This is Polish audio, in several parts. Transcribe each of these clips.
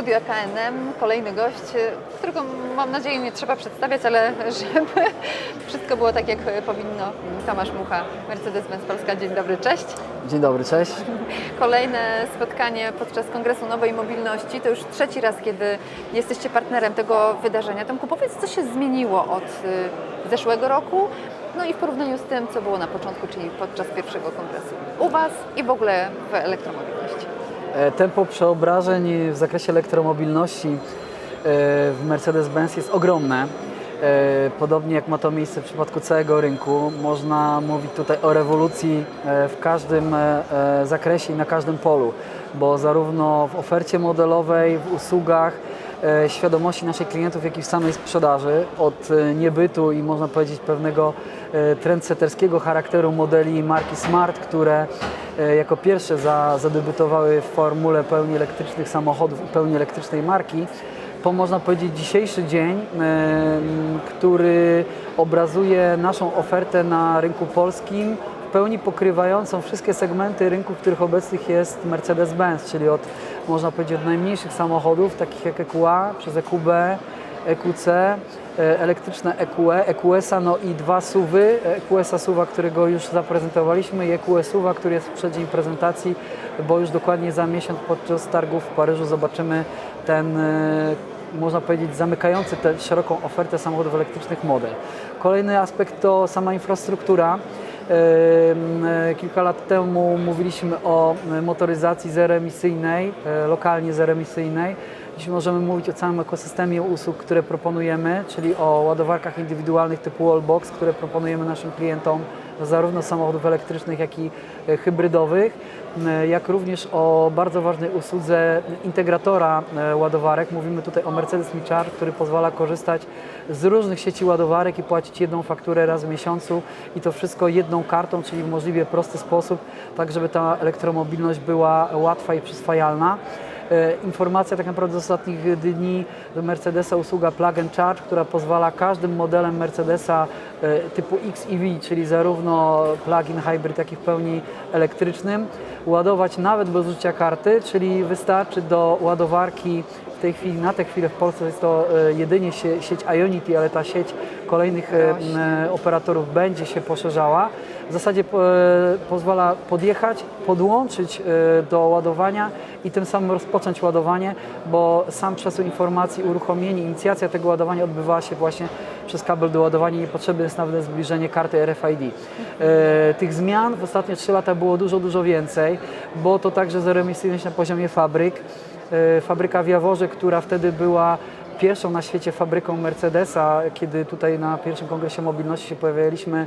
studiu KNM kolejny gość, którego mam nadzieję nie trzeba przedstawiać, ale żeby wszystko było tak, jak powinno. Tomasz Mucha, Mercedes-Benz Polska. Dzień dobry, cześć. Dzień dobry, cześć. Kolejne spotkanie podczas Kongresu Nowej Mobilności. To już trzeci raz, kiedy jesteście partnerem tego wydarzenia. Tomku, powiedz, co się zmieniło od y, zeszłego roku, no i w porównaniu z tym, co było na początku, czyli podczas pierwszego kongresu. U Was i w ogóle w elektromobilności. E, Tempo przeobrażeń w zakresie elektromobilności e, w Mercedes-Benz jest ogromne. E, Podobnie jak ma to miejsce w przypadku całego rynku, można mówić tutaj o rewolucji w każdym zakresie i na każdym polu, bo zarówno w ofercie modelowej, w usługach, świadomości naszych klientów, jak i w samej sprzedaży, od e, niebytu i można powiedzieć pewnego e, trendsetterskiego charakteru modeli marki Smart, które e, jako pierwsze za, w formule pełni elektrycznych samochodów i pełni elektrycznej marki, po można powiedzieć dzisiejszy dzień, e, który obrazuje naszą ofertę na rynku polskim, w pełni pokrywającą wszystkie segmenty rynku, w których obecnych jest Mercedes-Benz, czyli od, można powiedzieć, od najmniejszych samochodów, takich jak EQA, przez EQB, EQC, e, elektryczne EQE, EQS-a, no i dwa SUVy, EQS-a SUVa, którego już zaprezentowaliśmy i EQE SUVa, który jest w przeddzień prezentacji, bo już dokładnie za miesiąc podczas targów w Paryżu zobaczymy ten, e, można powiedzieć, zamykający tę szeroką ofertę samochodów elektrycznych model. Kolejny aspekt to sama infrastruktura. E, Kilka lat temu mówiliśmy o e, motoryzacji zeroemisyjnej, e, lokalnie zeroemisyjnej. Dziś możemy mówić o całym ekosystemie usług, które proponujemy, czyli o ładowarkach indywidualnych typu Wallbox, które proponujemy naszym klientom zarówno samochodów elektrycznych, jak i e, hybrydowych, jak również o bardzo ważnej usłudze integratora e, ładowarek. Mówimy tutaj o Mercedes Me Charge, który pozwala korzystać z różnych sieci ładowarek i płacić jedną fakturę raz w miesiącu i to wszystko jedną kartą, czyli w możliwie prosty sposób, tak żeby ta elektromobilność była łatwa i przyswajalna. E, Informacja tak naprawdę z ostatnich dni do Mercedesa usługa Plug and Charge, która pozwala każdym modelem Mercedesa e, typu XEV, czyli zarówno plug-in hybrid, jak i w pełni elektrycznym, ładować nawet bez użycia karty, czyli wystarczy do ładowarki w tej chwili, na tę chwilę w Polsce jest to e, jedynie sie, sieć Ionity, ale ta sieć kolejnych e, m, e, operatorów będzie się poszerzała. W zasadzie po, pozwala podjechać, podłączyć do ładowania i tym samym rozpocząć ładowanie, bo sam przesył informacji, uruchomienie, inicjacja tego ładowania odbywała się właśnie przez kabel do ładowania. Niepotrzebne jest nawet zbliżenie karty RFID. Tych zmian w ostatnie 3 lata było dużo, dużo więcej, bo to także zeroemisyjność na poziomie fabryk. E, Fabryka w Jaworze, która wtedy była pierwszą na świecie fabryką Mercedesa, kiedy tutaj na pierwszym kongresie mobilności się pojawialiśmy,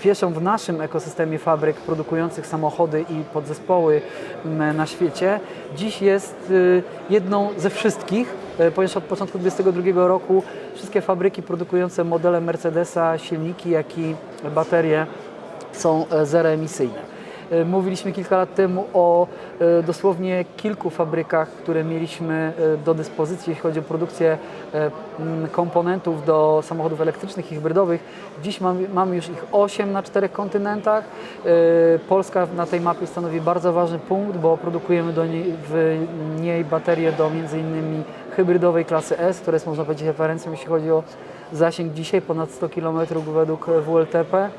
pierwszą w naszym ekosystemie fabryk produkujących samochody i podzespoły na świecie, dziś jest y, jedną ze wszystkich, y, ponieważ od początku 2022 roku wszystkie fabryki produkujące modele Mercedesa, silniki, jak i baterie są e, zeroemisyjne. E, Mówiliśmy kilka lat temu o e, dosłownie kilku fabrykach, które mieliśmy e, do dyspozycji, jeśli chodzi o produkcję komponentów do samochodów elektrycznych i hybrydowych. Dziś mamy, mamy już ich 8 na czterech kontynentach. Polska na tej mapie stanowi bardzo ważny punkt, bo produkujemy do niej, w niej baterie do m.in. hybrydowej klasy S, która jest można powiedzieć referencją, jeśli chodzi o zasięg dzisiaj ponad 100 km według WLTP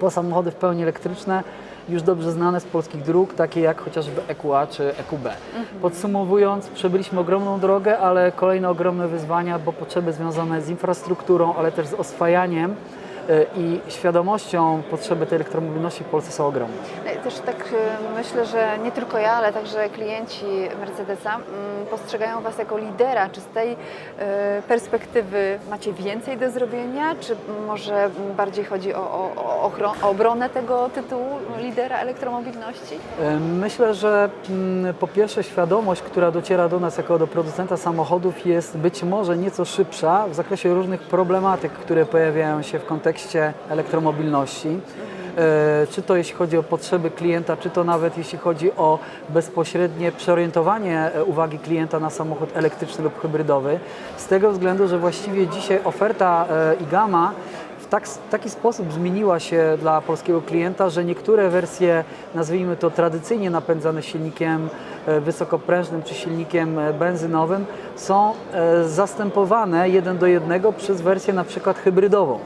po samochody w pełni elektryczne, już dobrze znane z polskich dróg, takie jak chociażby EQA czy EQB. Podsumowując, przebyliśmy ogromną drogę, ale kolejne ogromne wyzwania, bo potrzeby związane z infrastrukturą, ale też z oswajaniem e, i świadomością potrzeby tej elektromobilności w Polsce są ogromne. Też tak y, myślę, że nie tylko ja, ale także klienci Mercedesa mm, postrzegają Was jako lidera. Czy z tej y, perspektywy macie więcej do zrobienia, czy może bardziej chodzi o, o, o, o obronę tego tytułu lidera elektromobilności? E, Myślę, że mm, po pierwsze świadomość, która dociera do nas jako do producenta samochodów jest być może nieco szybsza w zakresie różnych problematyk, które pojawiają się w kontekście elektromobilności. E, Czy to jeśli chodzi o potrzeby klienta, czy to nawet jeśli chodzi o bezpośrednie przeorientowanie e, uwagi klienta na samochód elektryczny lub hybrydowy. Z tego względu, że właściwie dzisiaj oferta e, i gama tak, taki sposób zmieniła się dla polskiego klienta, że niektóre wersje, nazwijmy to tradycyjnie napędzane silnikiem e, wysokoprężnym czy silnikiem e, benzynowym, są e, zastępowane jeden do jednego przez wersję na przykład hybrydową.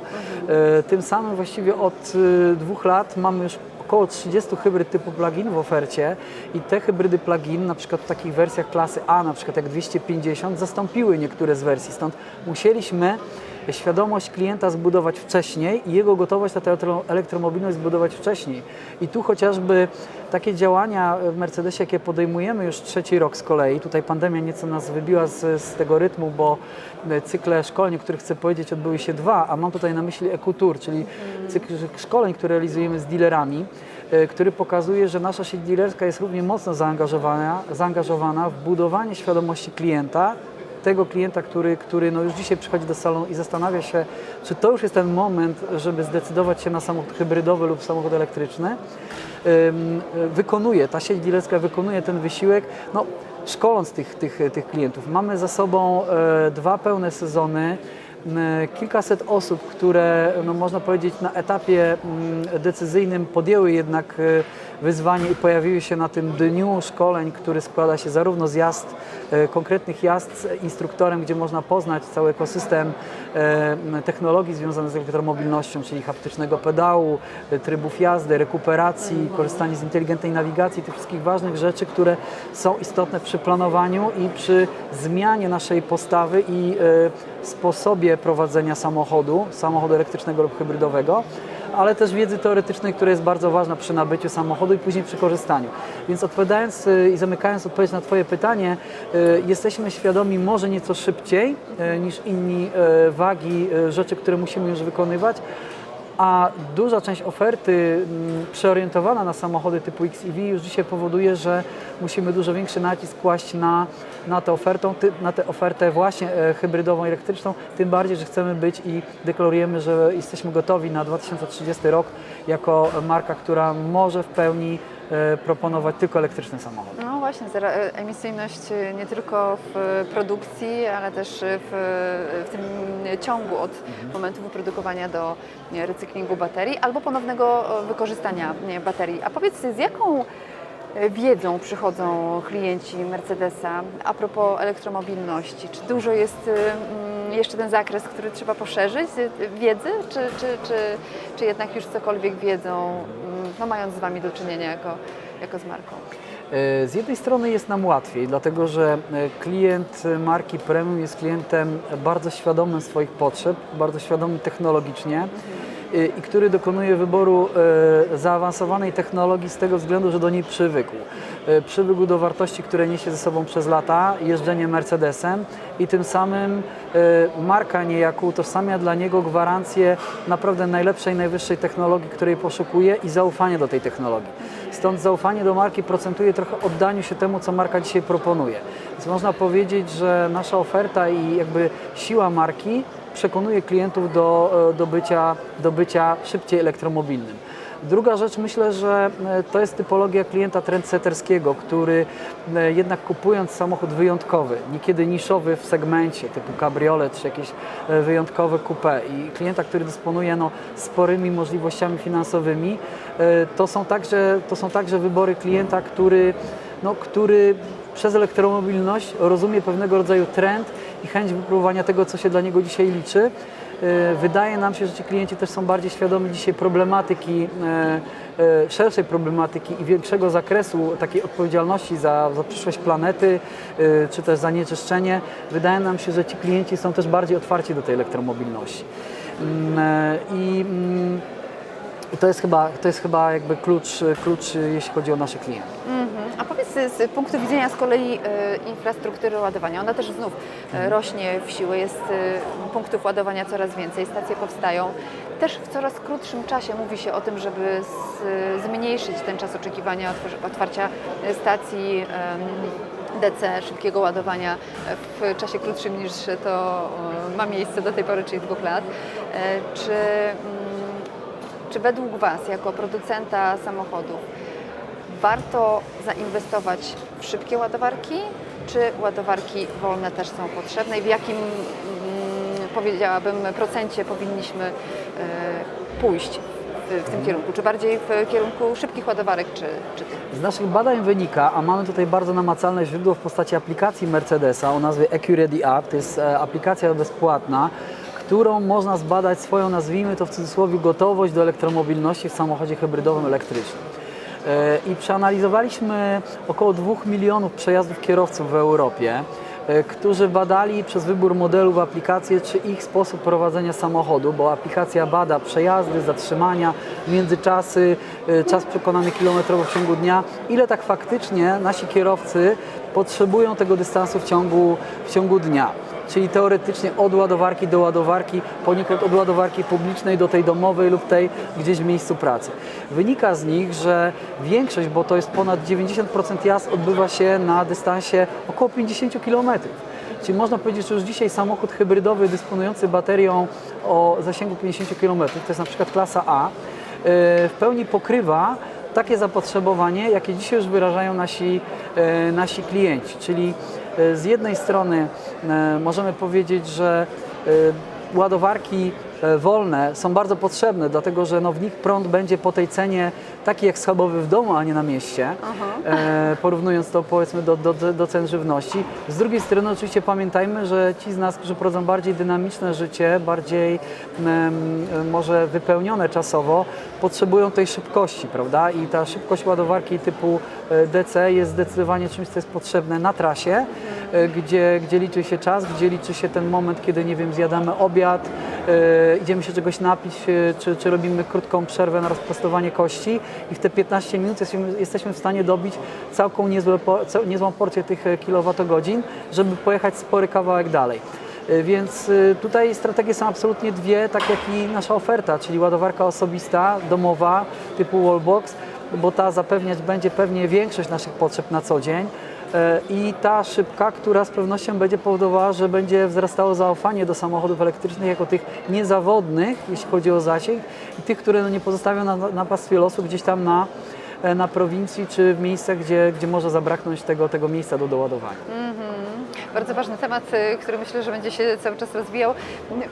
Tym samym właściwie od dwóch lat mamy już około 30 hybryd typu plug-in w ofercie i te hybrydy plug-in, na przykład w takich wersjach klasy A, na przykład jak 250, zastąpiły niektóre z wersji. Stąd musieliśmy świadomość klienta zbudować wcześniej i jego gotowość na tę elektro- elektromobilność zbudować wcześniej. I tu chociażby takie działania w Mercedesie, jakie podejmujemy już trzeci rok z kolei, tutaj pandemia nieco nas wybiła z, z tego rytmu, bo e, cykle szkoleń, o których chcę powiedzieć, odbyły się dwa, a mam tutaj na myśli EcoTour, czyli cykl szkoleń, które realizujemy z dealerami, e, który pokazuje, że nasza sieć dealerska jest równie mocno zaangażowana, zaangażowana w budowanie świadomości klienta, tego klienta, który, który no już dzisiaj przychodzi do salonu i zastanawia się, czy to już jest ten moment, żeby zdecydować się na samochód hybrydowy lub samochód elektryczny, wykonuje, ta sieć dealerska wykonuje ten wysiłek, no, szkoląc tych, tych, tych klientów. Mamy za sobą e, dwa pełne sezony, kilkaset osób, które no, można powiedzieć na etapie mm, decyzyjnym podjęły jednak e, wyzwanie i pojawiły się na tym dniu szkoleń, który składa się zarówno z jazd, e, konkretnych jazd z instruktorem, gdzie można poznać cały ekosystem e, technologii związanych z elektromobilnością, czyli haptycznego pedału, e, trybów jazdy, rekuperacji, korzystanie z inteligentnej nawigacji, tych wszystkich ważnych rzeczy, które są istotne przy planowaniu i przy zmianie naszej postawy i sposobie prowadzenia samochodu, samochodu elektrycznego lub hybrydowego ale też wiedzy teoretycznej, która jest bardzo ważna przy nabyciu samochodu i później przy korzystaniu. Więc odpowiadając y, i zamykając odpowiedź na Twoje pytanie, y, jesteśmy świadomi może nieco szybciej y, niż inni wagi rzeczy, które musimy już wykonywać, a duża część oferty mm, przeorientowana na samochody typu XEV już dzisiaj powoduje, że musimy dużo większy nacisk kłaść na, na, tę, ofertą, na tę ofertę właśnie e, hybrydową, elektryczną, tym bardziej, że chcemy być i deklarujemy, że jesteśmy gotowi na 2030 rok jako marka, która może w pełni e, proponować tylko elektryczny samochód. No właśnie, zero emisyjność nie tylko w produkcji, ale też w, w tym ciągu od momentu wyprodukowania do recyklingu baterii albo ponownego e, wykorzystania baterii. A powiedz, z jaką e, wiedzą przychodzą klienci Mercedesa a propos elektromobilności? Czy dużo jest y, mm, jeszcze ten zakres, który trzeba poszerzyć y, wiedzy, czy, czy, czy, czy jednak już cokolwiek wiedzą, mm, no, mając z Wami do czynienia jako, jako z marką? E, Z jednej strony jest nam łatwiej, dlatego że e, klient marki premium jest klientem bardzo świadomym swoich potrzeb, bardzo świadomym technologicznie e, i który dokonuje wyboru e, zaawansowanej technologii z tego względu, że do niej przywykł. E, Przywykł do wartości, które niesie ze sobą przez lata, jeżdżenie Mercedesem i tym samym e, marka niejako utożsamia dla niego gwarancję naprawdę najlepszej, najwyższej technologii, której poszukuje i zaufanie do tej technologii. Stąd zaufanie do marki procentuje trochę oddaniu się temu, co marka dzisiaj proponuje. Więc można powiedzieć, że nasza oferta i jakby siła marki przekonuje klientów do, e, do, bycia, do bycia szybciej elektromobilnym. Druga rzecz, myślę, że e, to jest typologia klienta trendsetterskiego, który e, jednak kupując samochód wyjątkowy, niekiedy niszowy w segmencie typu cabriolet czy jakieś wyjątkowe coupé i klienta, który dysponuje no, sporymi możliwościami finansowymi, to są także, to są także wybory klienta, który, no, który przez elektromobilność rozumie pewnego rodzaju trend i chęć wypróbowania tego, co się dla niego dzisiaj liczy. E, Wydaje nam się, że ci klienci też są bardziej świadomi dzisiaj problematyki, e, e, szerszej problematyki i większego zakresu takiej odpowiedzialności za, za przyszłość planety, czy też zanieczyszczenie. Wydaje nam się, że ci klienci są też bardziej otwarci do tej elektromobilności. Mm, I mm, to jest chyba, to jest chyba jakby klucz, klucz, jeśli chodzi o naszych klientów. Mhm. Z punktu widzenia z kolei e, infrastruktury ładowania, ona też znów e, rośnie w siłę, jest e, punktów ładowania coraz więcej, stacje powstają. Też w coraz krótszym czasie mówi się o tym, żeby zmniejszyć ten czas oczekiwania otwarcia stacji DC, szybkiego ładowania w czasie krótszym niż to ma miejsce do tej pory, czyli dwóch lat. Czy, mm, czy według Was, jako producenta samochodów, warto zainwestować w szybkie ładowarki, czy ładowarki wolne też są potrzebne i w jakim mm, powiedziałabym, procencie powinniśmy e, pójść w, tym kierunku? Czy bardziej w kierunku szybkich ładowarek, czy, czy tych? Z naszych badań wynika, a mamy tutaj bardzo namacalne źródło w postaci aplikacji Mercedesa o nazwie EQReady App. To jest e, aplikacja bezpłatna, którą można zbadać swoją, nazwijmy to w cudzysłowie, gotowość do elektromobilności w samochodzie hybrydowym elektrycznym. E, I przeanalizowaliśmy około 2 milionów przejazdów kierowców w Europie, e, którzy badali przez wybór modelu w aplikacji, czy ich sposób prowadzenia samochodu, bo aplikacja bada przejazdy, zatrzymania, międzyczasy, e, czas przekonany kilometrowo w ciągu dnia, ile tak faktycznie nasi kierowcy potrzebują tego dystansu w ciągu, w ciągu dnia. Czyli teoretycznie od ładowarki do ładowarki, poniekąd od ładowarki publicznej do tej domowej lub tej gdzieś w miejscu pracy. Wynika z nich, że większość, bo to jest ponad 90% jazd, odbywa się na dystansie około 50 km. Czyli można powiedzieć, że już dzisiaj samochód hybrydowy dysponujący baterią o zasięgu 50 km, to jest na przykład klasa A, yy, w pełni pokrywa takie zapotrzebowanie, jakie dzisiaj już wyrażają nasi, e, nasi klienci. Czyli e, z jednej strony e, możemy powiedzieć, że e, ładowarki e, wolne są bardzo potrzebne, dlatego że no, w nich prąd będzie po tej cenie taki jak schabowy w domu, a nie na mieście, e, porównując to powiedzmy do, do, do cen żywności. Z drugiej strony oczywiście pamiętajmy, że ci z nas, którzy prowadzą bardziej dynamiczne życie, bardziej em, może wypełnione czasowo, potrzebują tej szybkości, prawda? I ta szybkość ładowarki typu e, DC jest zdecydowanie czymś, co jest potrzebne na trasie, e, gdzie, gdzie liczy się czas, gdzie liczy się ten moment, kiedy, nie wiem, zjadamy obiad, idziemy się czegoś napić, e, czy, czy robimy krótką przerwę na rozprostowanie kości i w te 15 minut jesteśmy, jesteśmy w stanie dobić całką niezłe, niezłą porcję tych e, kilowatogodzin, żeby pojechać spory kawałek dalej. E, Więc e, tutaj strategie są absolutnie dwie, tak jak i nasza oferta, czyli ładowarka osobista, domowa typu wallbox, bo ta zapewniać będzie pewnie większość naszych potrzeb na co dzień. E, I ta szybka, która z pewnością będzie powodowała, że będzie wzrastało zaufanie do samochodów elektrycznych jako tych niezawodnych, jeśli chodzi o zasięg, i tych, które no nie pozostawią na, na pastwie losu gdzieś tam na, e, na prowincji czy w miejscach, gdzie, gdzie może zabraknąć tego, tego miejsca do doładowania. Bardzo ważny temat, y, który myślę, że będzie się cały czas rozwijał.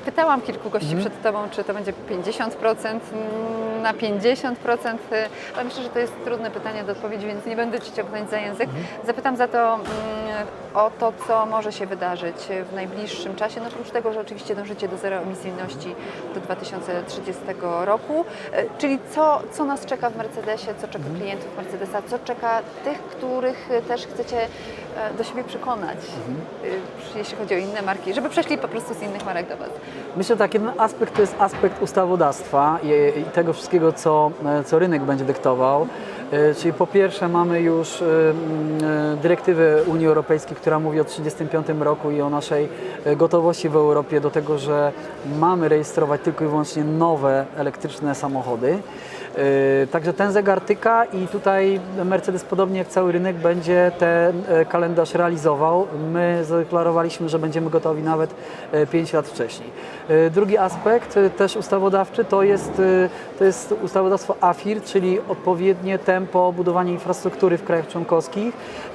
Pytałam kilku gości przed Tobą, czy to będzie 50% mm, na 50%, y, ale myślę, że to jest trudne pytanie do odpowiedzi, więc nie będę Ci ciągnąć za język. Zapytam za to mm, o to, co może się wydarzyć w najbliższym czasie. No oprócz tego, że oczywiście dążycie do zeroemisyjności do 2030 roku, y, czyli co, co nas czeka w Mercedesie, co czeka klientów Mercedesa, co czeka tych, których też chcecie do siebie przekonać, y, jeśli chodzi o inne marki, żeby przeszli po prostu z innych marek do Was. Myślę, tak, jeden aspekt to jest aspekt ustawodawstwa i, i tego wszystkiego, co, e, co rynek będzie dyktował. E, Czyli po pierwsze mamy już e, e, dyrektywę Unii Europejskiej, która mówi o 1935 roku i o naszej e, gotowości w Europie do tego, że mamy rejestrować tylko i wyłącznie nowe elektryczne samochody. E, Także ten zegar tyka i tutaj Mercedes, podobnie jak cały rynek, będzie ten e, kalendarz realizował. My zadeklarowaliśmy, że będziemy gotowi nawet 5 lat wcześniej. E, Drugi aspekt, e, też ustawodawczy, to jest, e, to jest ustawodawstwo AFIR, czyli odpowiednie tempo budowania infrastruktury w krajach członkowskich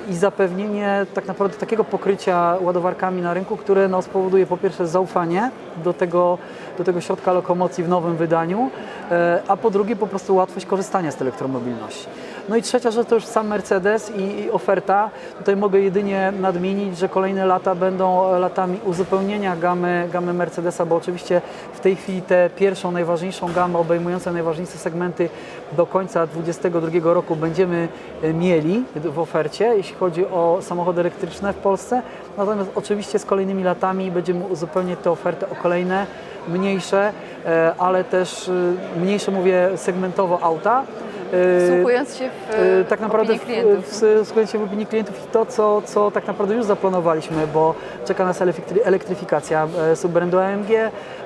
i zapewnienie tak naprawdę takiego pokrycia ładowarkami na rynku, które no, spowoduje po pierwsze zaufanie do tego, do tego środka lokomocji w nowym wydaniu, e, a po drugie po prostu łatwość korzystania z elektromobilności. No i trzecia rzecz to już sam Mercedes i, i oferta. Tutaj mogę jedynie nadmienić, że kolejne lata będą latami uzupełnienia gamy, gamy Mercedesa, bo oczywiście w tej chwili tę pierwszą, najważniejszą gamę obejmującą najważniejsze segmenty do końca 2022 roku będziemy e, mieli w ofercie, jeśli chodzi o samochody elektryczne w Polsce. Natomiast oczywiście z kolejnymi latami będziemy uzupełniać tę ofertę o kolejne mniejsze, e, ale też e, mniejsze mówię segmentowo auta. E, Wsłuchując się w tak naprawdę klientów. wsłuchując się w opinii klientów i to, co, co tak naprawdę już zaplanowaliśmy, bo czeka nas elektry- elektryfikacja subbrandu AMG,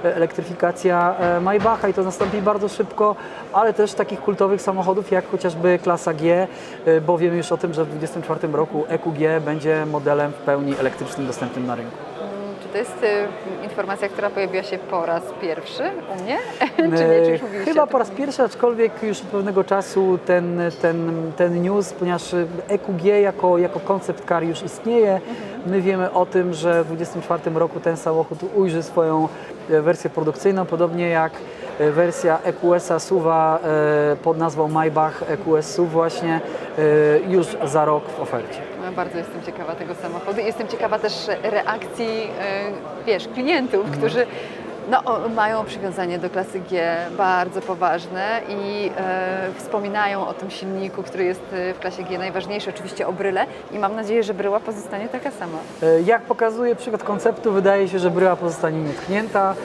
elektryfikacja Maybacha i to nastąpi bardzo szybko, ale też takich kultowych samochodów jak chociażby klasa G, bo wiemy już o tym, że w 2024 roku EQG będzie modelem w pełni elektrycznym dostępnym na rynku. Czy to jest y, informacja, która pojawiła się po raz pierwszy u mnie? Czy nie? Czy już E, mówiliście Chyba po raz pierwszy, aczkolwiek już od pewnego czasu ten, ten, ten news, ponieważ EQG jako, jako koncept car już istnieje, My wiemy o tym, że w 2024 roku ten samochód ujrzy swoją e, wersję produkcyjną, podobnie jak e, wersja EQS-a SUV-a e, pod nazwą Maybach EQS SUV właśnie już za rok w ofercie. Bardzo jestem ciekawa tego samochodu. Jestem ciekawa też reakcji, e, wiesz, klientów, którzy no, mają przywiązanie do klasy G bardzo poważne i e, wspominają o tym silniku, który jest e, w klasie G najważniejszy, oczywiście o bryle i mam nadzieję, że bryła pozostanie taka sama. E, Jak pokazuje przykład konceptu, wydaje się, że bryła pozostanie nietknięta.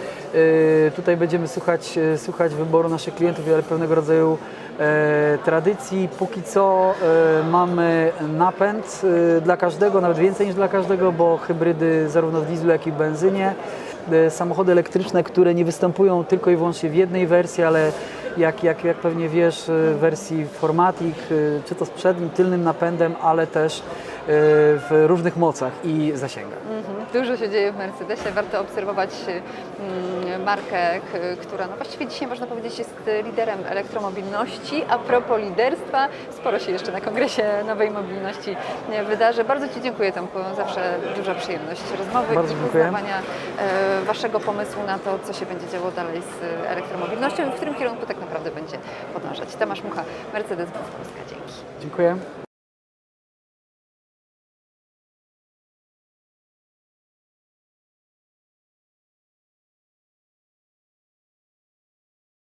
E, Tutaj będziemy słuchać, e, słuchać wyboru naszych klientów, ale pewnego rodzaju e, tradycji. Póki co e, mamy napęd e, dla każdego, nawet więcej niż dla każdego, bo hybrydy zarówno w dieslu, jak i w benzynie. E, Samochody elektryczne, które nie występują tylko i wyłącznie w jednej wersji, ale jak, jak, jak pewnie wiesz, e, w wersji Formatic, e, czy to z przednim, tylnym napędem, ale też e, w różnych mocach i zasięgach. Mhm. Dużo się dzieje w Mercedesie. Warto obserwować mm, markę, która no właściwie dzisiaj można powiedzieć jest liderem elektromobilności. A propos liderstwa, sporo się jeszcze na kongresie nowej mobilności e, wydarzy. Bardzo Ci dziękuję Tomku, zawsze duża przyjemność rozmowy Bardzo i poznawania Waszego pomysłu na to, co się będzie działo dalej z elektromobilnością i w którym kierunku tak naprawdę będzie podążać. Tomasz Mucha, Mercedes-Benz Polska. Dzięki. Dziękuję.